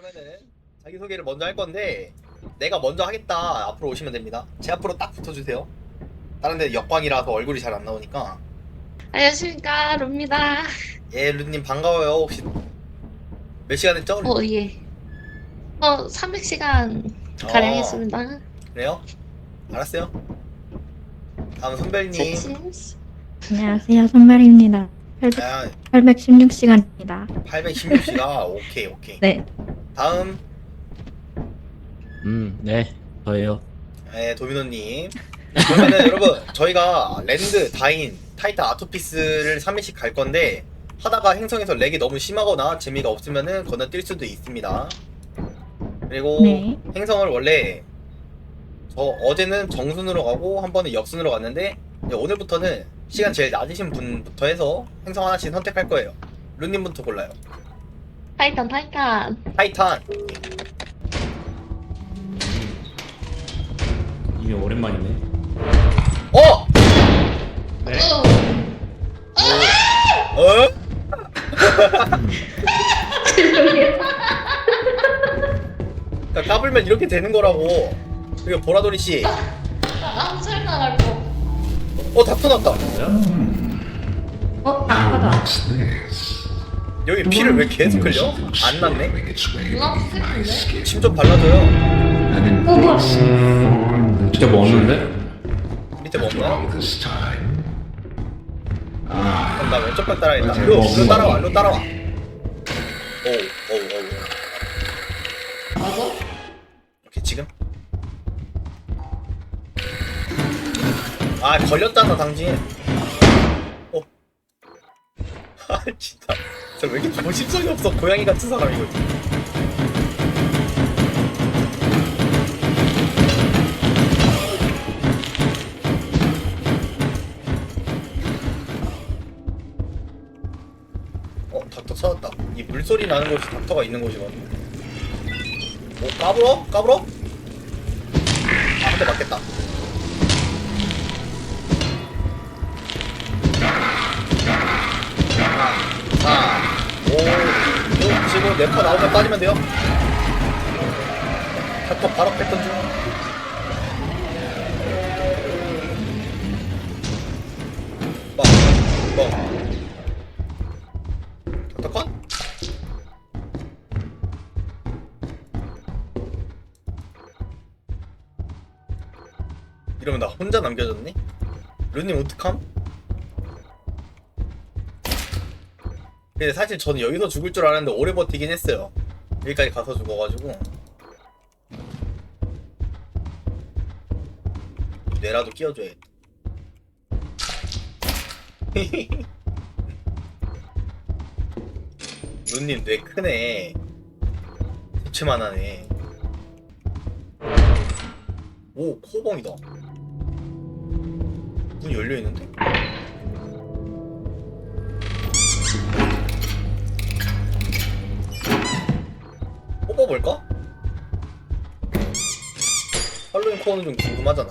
그러면은 자기 소개를 먼저 할 건데 내가 먼저 하겠다 앞으로 오시면 됩니다. 제 앞으로 딱 붙어주세요. 다른 데 역광이라서 얼굴이 잘 안 나오니까 안녕하십니까 루입니다. 예 루님 반가워요. 혹시 몇 시간 했죠? 어 예. 어 300시간 가량 했습니다. 그래요? 알았어요. 다음. 채칭스. 안녕하세요, 선별입니다. 800, 아, 816시간입니다. 816시가 오케이 오케이. 네, 다음 음, 네, 저예요. 예, 도미노님. 그러면은 여러분 저희가 랜드, 다인, 타이탄, 아토피스를 3일씩 갈 건데 하다가 행성에서 렉이 너무 심하거나 재미가 없으면은 건너뛸 수도 있습니다. 그리고 네. 행성을 원래 저 어제는 정순으로 가고 한 번은 역순으로 갔는데 이제 오늘부터는 시간 제일 낮으신 분부터 해서 행성 하나씩 선택할 거예요. 루님부터 골라요. 타이탄 타이탄. 타이탄. 이게 오랜만이네. 어! 네. 어. 어? 그러니까 까불면 이렇게 되는 거라고. 그리고 보라돌이 씨, 아무 소리 나라고. 어다 터났다. 어, 아까다. 여기 피를 왜 계속 흘려? 안 났네. 누나 스킬인데? 침좀 발라줘요. 어, 뭐야. 진짜 먹었는데? 밑에 먹나? 그럼 나 왼쪽 발 따라야겠다. 일로, 일로 따라와, 일로 따라와. 오, 오, 오, 오. 맞아? 오케이 지금. 아 걸렸잖아 당신. 어. 아 진짜. 저 왜 이렇게 조심성이 없어 고양이 같은 사람 이거. 어 닥터 찾았다. 이 물소리 나는 곳이 닥터가 있는 곳이거든. 오 까불어? 까불어? 아, 한 대 맞겠다. 육, 지금 네퍼 나오면 빠지면 돼요. 닥터 바로 패턴 중. 이러면 나 혼자 남겨졌네? 루님 어떡함? 근데 사실 저는 여기서 죽을 줄 알았는데 오래 버티긴 했어요. 여기까지 가서 죽어가지고. 뇌라도 끼워줘야겠다. 루님 뇌 크네. 부채만 하네. 오 코봉이다. 문 열려있는데? 뽑아볼까? 할로윈 코어는 좀 궁금하잖아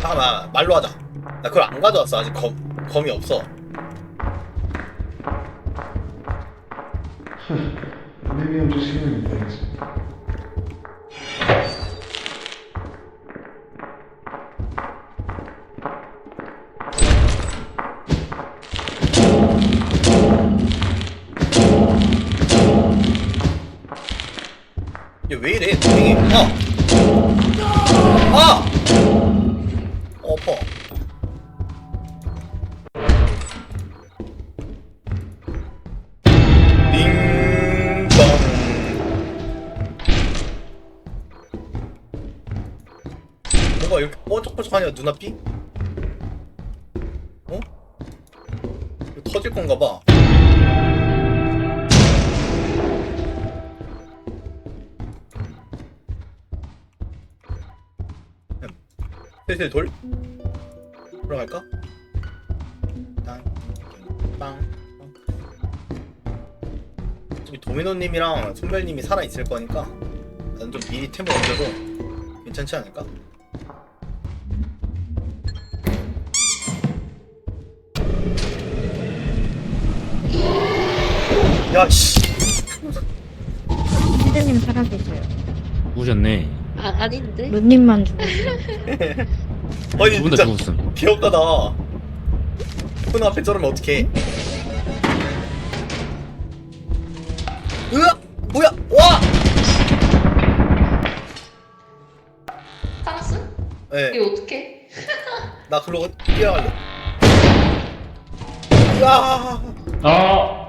잠깐만, 말로 하자. 나 그걸 안 가져왔어. 아직 검, 검이 없어. Maybe I'm just hearing things. 이렇게 뻔쩍뻔쩍하냐 눈앞이? 어? 이거 터질 건가 봐. 슬슬 돌? 들어갈까? 땅, 빵, 도미노님이랑 손별님이 살아 있을 거니까 난 좀 미리 템을 얹어도 괜찮지 않을까? 야 씨. 피디님 살아계셔요. 죽으셨네. 아 아닌데. 루님만 죽으세요. 아니 두분 다 진짜 죽었음. 귀엽다 나. 폰 앞에 저러면 어떡해? 으악! 뭐야? 와! 살았어? 예. 이거 어떡해? 나 글로 뛰어갈래. 으아! 아,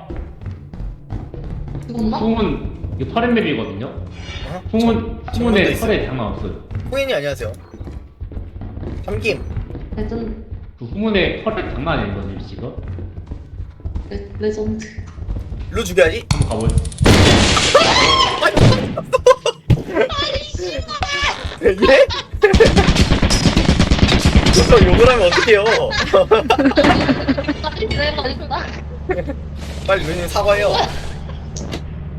풍은 이게 파란 맵이거든요. 어? 풍은 저 풍은에 있어요. 털에 장난 없어요. 호인이 안녕하세요. 삼김. 레전 그 후문에 털에 장난 아니거든요, 지금. 레, 레전드. 루 죽여야지. 가볼. 예? 그래서 욕을 하면 어떡해요? 아닌데 아닌다. 빨리 루님 사과해요.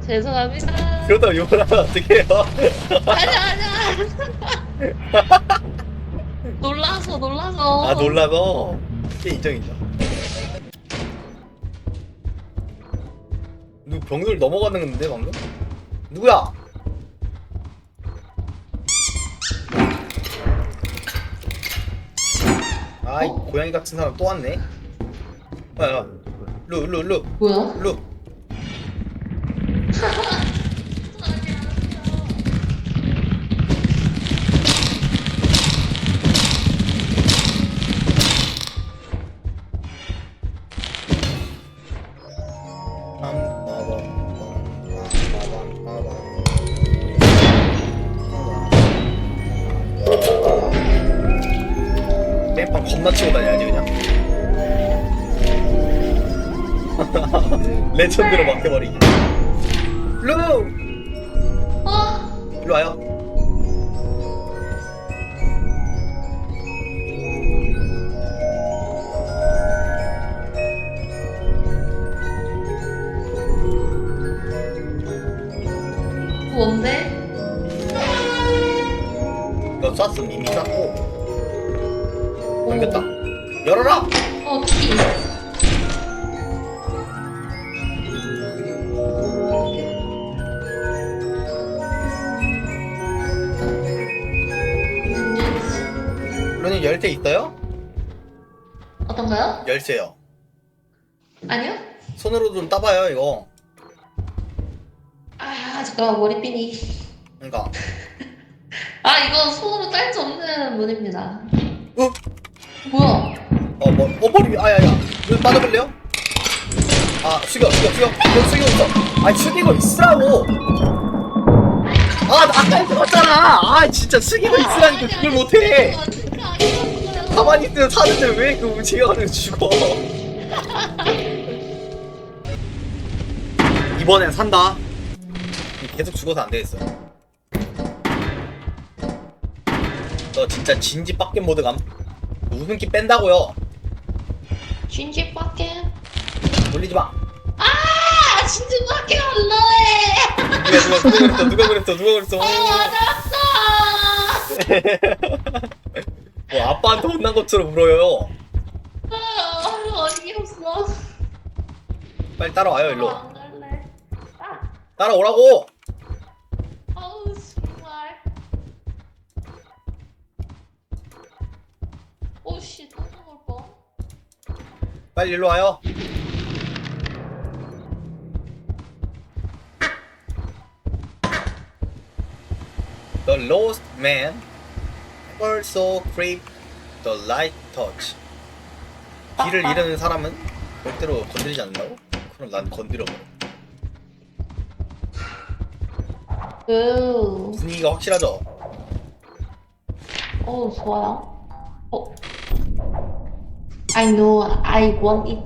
죄송합니다. 그러다 욕을 하면 어떡해요? 아니야 아니야. 놀라서 놀라서. 아 놀라서. 꽤 인정 인정. 누구 병들 넘어가는 건데 방금? 누구야? 아이 어? 고양이 같은 사람 또 왔네. 야야, 루 루 루. 뭐야? 루. 레전드로 맡겨버리기 루! 어? 일로 와요 뭔데? 이거 쐈음 이미 쐈고 넘겼다 열어라! 열쇠 있어요? 어떤가요? 열쇠요 아니요? 손으로 좀 따봐요 이거 아 잠깐만 머리핀이. 그러니까 아 이거 손으로 딸 수 없는 문입니다. 어? 뭐야? 어, 뭐, 어, 머리, 아 야야. 눈 빠져볼래요? 아, 숙여, 숙여, 숙여. 눈 숙이고 있어. 아, 숙이고 있으라고. 아, 나 아까 들었잖아. 아, 진짜 숙이고 있으라니까 그걸 못해. 가만히 있으면 사는데 왜 그 움직여가지고 죽어. 이번엔 산다. 계속 죽어서 안 되겠어. 너 진짜 진지 빡겜 모드 감. 웃음기 뺀다고요. 진지밖에. 놀리지 마. 아 진지밖에 안 나해. 누가 누가 누가 그랬어 누가 그랬어 누가 아 그랬어 맞았어. 뭐 아빠한테 혼난 것처럼 울어요 아 어디 없어. 빨리 따라와요 일로 안 갈래. 아 따라오라고 아우 정말. 오씨 또 먹을 뻔. 빨리 일로 와요 The lost man also craved the light touch 길을 잃은 사람은 절대로 건드리지 않는다고? 그럼 난 건드려 버려 오. 분위기가 확실하죠? 어 좋아요. 어. I know I want it.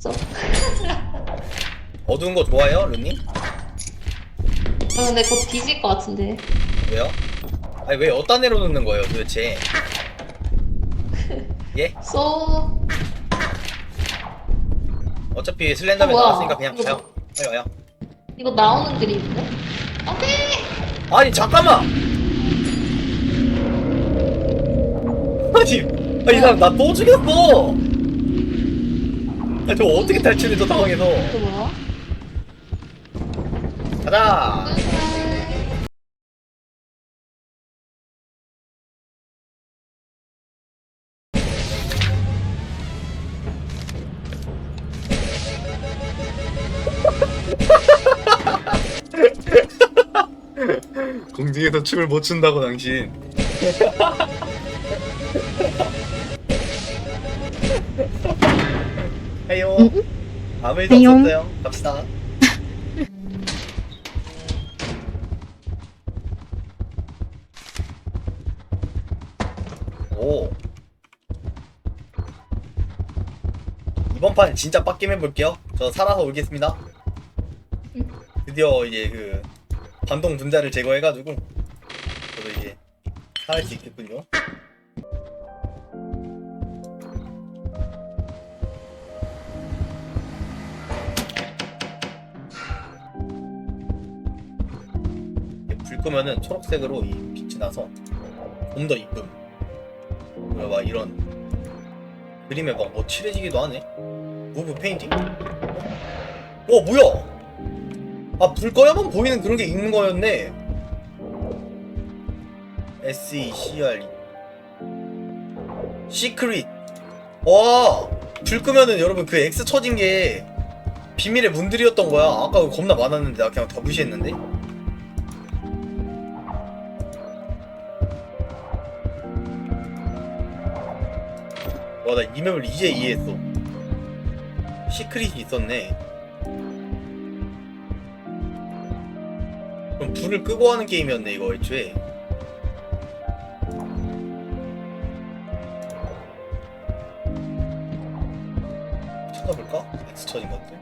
So. 어두운 거 좋아해요 루님? 어, 근데 곧 뒤질 것 같은데. 왜요? 아니 왜 어디다 내려놓는 거예요 도대체? 예? So. 어차피 슬렌더맨 어, 뭐야? 나왔으니까 그냥 이거 가요. 빨리 와요. 이거 나오는 그림인데? 안돼! 아니 잠깐만. 아니, 아니 이 사람 나 또 죽였어. 아, 저 어떻게 탈출해 저 상황에서? 이거 뭐야? 가자. 공중에서 춤을 못 춘다고 당신. 해요. 아무 일도 해요. 없었어요. 갑시다. 오. 이번 판 진짜 빡김 해볼게요. 저 살아서 올겠습니다. 드디어 이제 그 반동 분자를 제거해가지고 저도 이제 살할 수 있겠군요. 불 끄면은 초록색으로 이 빛이 나서 좀 더 이쁨. 막 이런 그림에 막 뭐 칠해지기도 하네. 무브 페인팅? 어 뭐야? 아, 불 꺼야만 보이는 그런 게 있는 거였네. S E C R E. 시크릿. 와, 불 끄면은 여러분 그 X 쳐진 게 비밀의 문들이었던 거야. 아까 겁나 많았는데 나 그냥 다 무시했는데. 와, 나 이 맵을 이제 이해했어. 시크릿이 있었네. 불을 끄고 하는 게임이었네 이거 애초에. 찾아볼까? 엑스천인 것들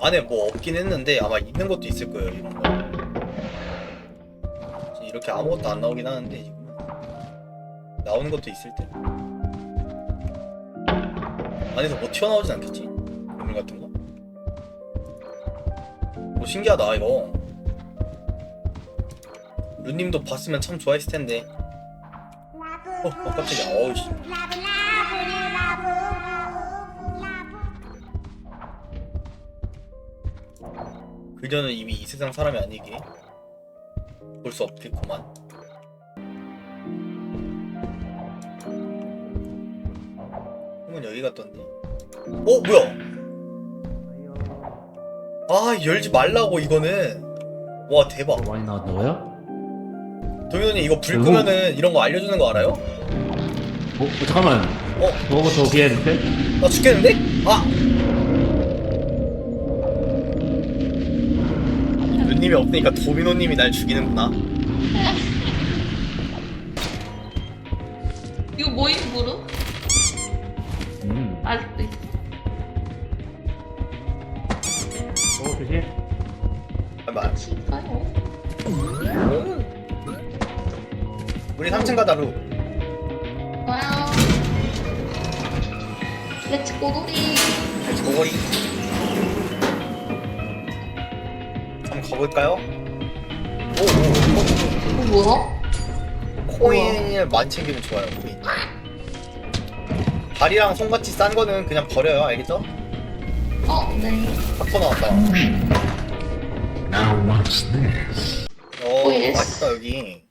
안에 뭐 없긴 했는데 아마 있는 것도 있을 거예요 이런 거. 이렇게 아무것도 안 나오긴 하는데 지금. 나오는 것도 있을 때. 안에서 뭐 튀어나오진 않겠지? 괴물 같은 거? 오 신기하다 이거. 루님도 봤으면 참 좋아했을 텐데. 어, 어 깜짝이야. 어우씨. 그녀는 이미 이 세상 사람이 아니기에 볼 수 없겠구만. 형은 여기 갔던데. 어 뭐야 아 열지 말라고 이거는 와 대박 더 많이 나왔다고요? 도민호님 이거 불 음. 끄면은 이런 거 알려주는 거 알아요? 어, 어 잠깐만. 어? 저거부터 해야 돼? 나 죽겠는데? 아! 누님이 없으니까 도민호님이 날 죽이는구나 이거 뭐임 무릎? 음. 아직도 있어. 우리 3층 가자 루 와요. 렛츠고 놀이. 같이 고거리 한번 가볼까요? 오오 이거 뭐야? 코인을 많이 챙기면 좋아요 코인 발이랑 손같이 싼 거는 그냥 버려요 알겠죠? 어, 네. 탁터 나왔다 Now what's this? 어 오, 예스. 맛있다 여기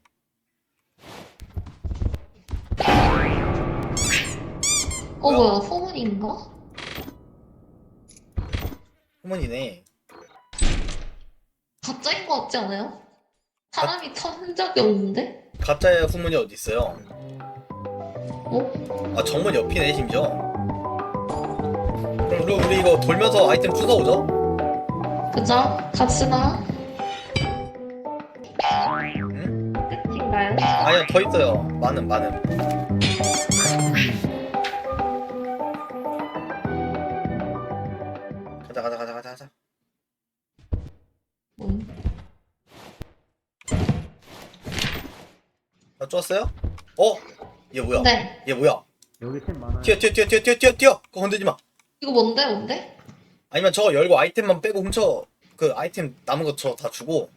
어, 뭐야? 뭐야? 소문인가? 후문이네 가짜인 거 같지 않아요? 사람이 탄 적이 없는데? 가짜의 후문이 어디 있어요? 어? 아 정문 옆이네 심지어 그럼 우리, 우리 이거 돌면서 아이템 주워 오죠? 그죠? 갑시다. 응? 끝인가요? 아니요 더 있어요 많은 많은 얘 뭐야? 네. 얘 뭐야? 여기 템 많아요. 튀어 튀어 튀어 튀어 튀어 튀어 튀어 그거 건들지 마 이거 뭔데 뭔데? 아니면 저거 열고 아이템만 빼고 훔쳐 그 아이템 남은 거 저 다 주고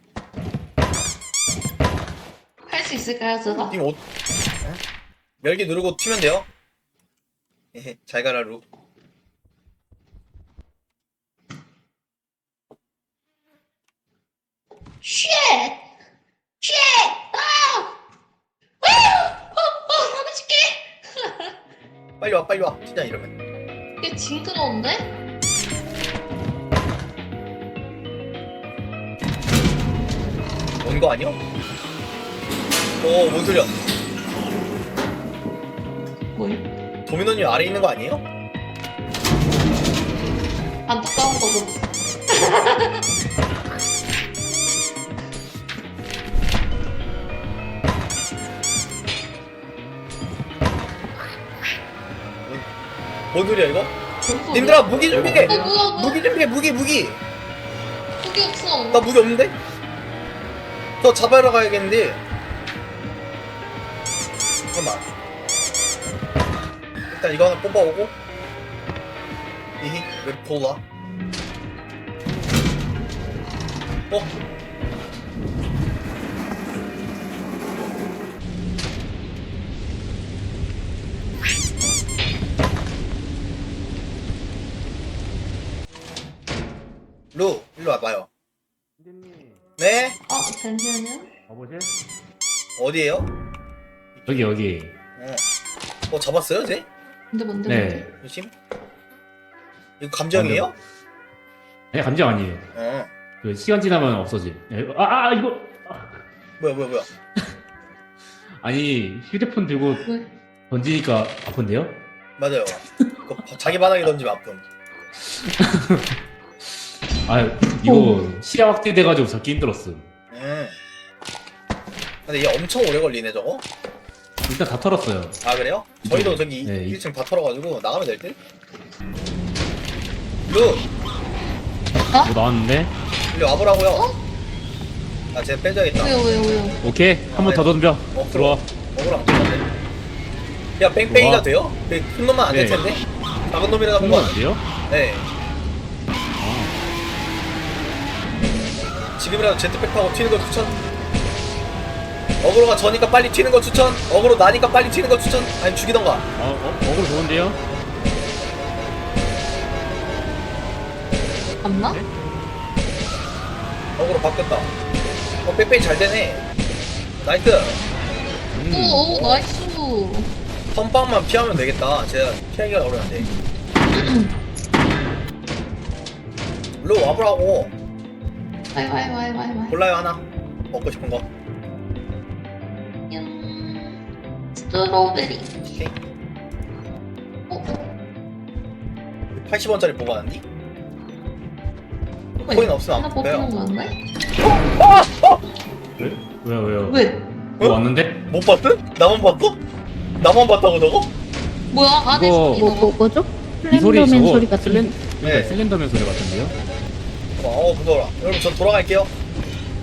할 수 있을까요 저거? 님 옷 열기 누르고 튀면 돼요 에헤 잘 가라 루 쉣! 쉣! 아! 아! 사무실게! 빨리 와 빨리 와 튀냐 이러면 이게 징그러운데? 온 거 아니야? 오뭔 소리야 뭘? 도미노님 아래 있는 거 아니에요? 안타까운 거고 뭔 소리야 이거? 님들아 무기 준비해. 어 뭐야 뭐야? 무기 준비해 무기 무기. 무기 없어. 나 무기 없는데? 저 잡아러 가야겠는데. 잠깐만. 일단 이거 하나 뽑아오고. 이히 왜 폴라 어? 루 일로 와봐요 선생님, 네? 어 잠시만요 가보실? 어디에요? 여기 여기. 어, 어 잡았어요, 쟤? 뭔데 뭔데 네. 뭔데? 조심. 이거 감정이에요? 아니 감정 아니에요. 어. 그 시간 지나면 없어지. 아, 아 이거 뭐야, 뭐야, 뭐야. 아니 휴대폰 들고 왜? 던지니까 아픈데요? 맞아요. 그거 바- 자기 바닥에 던지면 아픔. 아 이거 시야 확대돼가지고 잡기 힘들었어. 음. 근데 얘 엄청 오래 걸리네, 저거? 일단 다 털었어요. 아, 그래요? 저희도 저기 네, 이- 1층 다 털어가지고 나가면 될 듯? 루! 뭐 나왔는데? 일리 와보라고요. 아, 쟤 빼줘야겠다. 왜요 왜요 왜요 오케이 한 번 더 던져. 어, 들어와. 먹으러 안 되는데. 야, 뺑뺑이가 들어와. 돼요? 그큰 놈만 안 될 네. 텐데? 작은 놈이라 잡은 한번 건안 돼요? 네. 지금이라도 제트팩 타고 튀는 거 추천. 어그로가 저니까 빨리 튀는 거 추천. 어그로 나니까 빨리 튀는 거 추천. 아니 죽이던가. 어, 어, 어글 좋은데요? 맞나? 네? 어그로 바뀌었다. 어 빼빼이 잘 되네. 나이스. 음. 오 오 나이스 선빵만 피하면 되겠다. 제가 피하기가 어려운데. 로 와보라고. 와이 와이 와이 와이 와이 골라요 하나. 먹고 싶은 거. 음, 스트로베리 오케이. 어? 80원짜리 뽑아놨니? 왜? 코인 없으면 하나 안. 뽑히는 거였네? 왜? 왜요 왜요? 왜? 뭐 어? 왔는데? 못 봤어? 나만 봤어? 나만 봤다고 저거? 뭐야 안에 이거- 소리 뭐, 너 뭐, 뭐죠? 이 소리 슬렌더맨 저거 소리 같은 슬렌 네. 슬렌더맨 소리 같은데요? 어 무서워라. 여러분 저 돌아갈게요.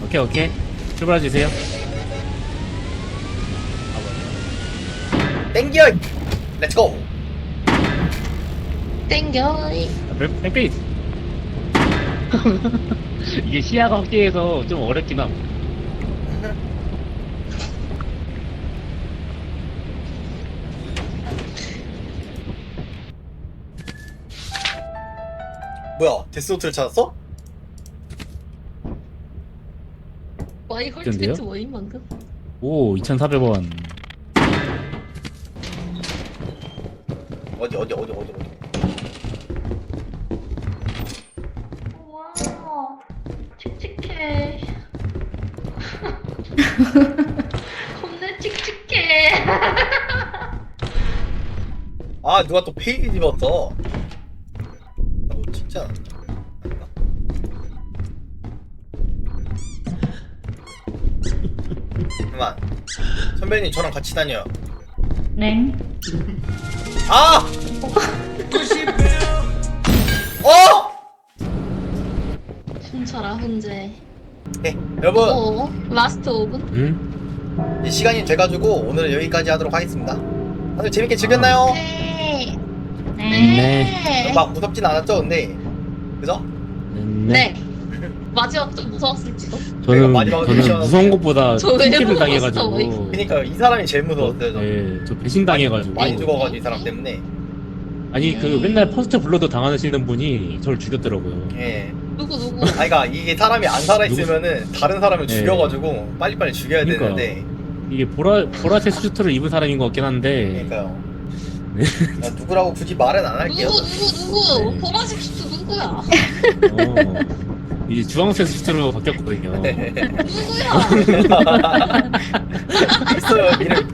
오케이 오케이 출발해 주세요. 땡겨. 렛츠고. 땡겨 백페이 이게 시야가 확대해서 좀 어렵긴 함. 뭐야? 데스노트를 찾았어? 와이? 헐트트 뭐임 방금? 오 2,400원. 어디 어디 어디 어디 어디. 와 칙칙해 겁내 칙칙해 아 누가 또 페이지 집었어. 선배님 저랑 같이 다녀요. 네. 아! 어! 춤춰라 훈제 네, 여러분 어 라스트 5분? 응? 이 시간이 돼가지고 오늘은 여기까지 하도록 하겠습니다. 다들 재밌게 즐겼나요? 네. 네. 막 무섭진 않았죠 근데 그죠? 네. 마지막 좀 무서웠을지도. 저는 마지막으로 저는 무서운 것보다 저왜 먹었어, 당해가지고 왜? 그니까 이 사람이 제일 무서웠어요 저. 네, 저 배신 당해가지고 많이 죽어가지고 이 사람 때문에 아니 그 맨날 퍼스트 블러드 당하시는 분이 저를 죽였더라고요. 예. 누구 누구? 아니 그니까 이게 사람이 안 살아있으면은 다른 사람을 네. 죽여가지고 빨리빨리 죽여야 그러니까. 되는데 이게 보라 보라색 수트를 입은 사람인 것 같긴 한데 그니까요 네. 나 누구라고 굳이 말은 안 할게요 누구 누구 누구? 네. 보라색 수트 누구야? 어, 이제 주황색 수트로 바뀌었거든요. 네. 누구야? 있어요 이름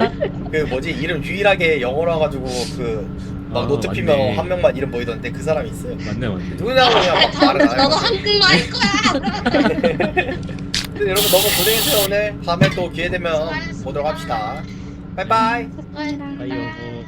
그 뭐지 이름 유일하게 영어로 와가지고 그 막 아, 노트 피면 맞네. 한 명만 이름 보이던데 그 사람이 있어요 맞네 맞네. 누구냐고 그냥 막 말을 안 나도 해요 한글말 거야. 여러분 너무 고생했어요 오늘 다음에 또 기회 되면 보도록 합시다 바이바이 네. 아이고.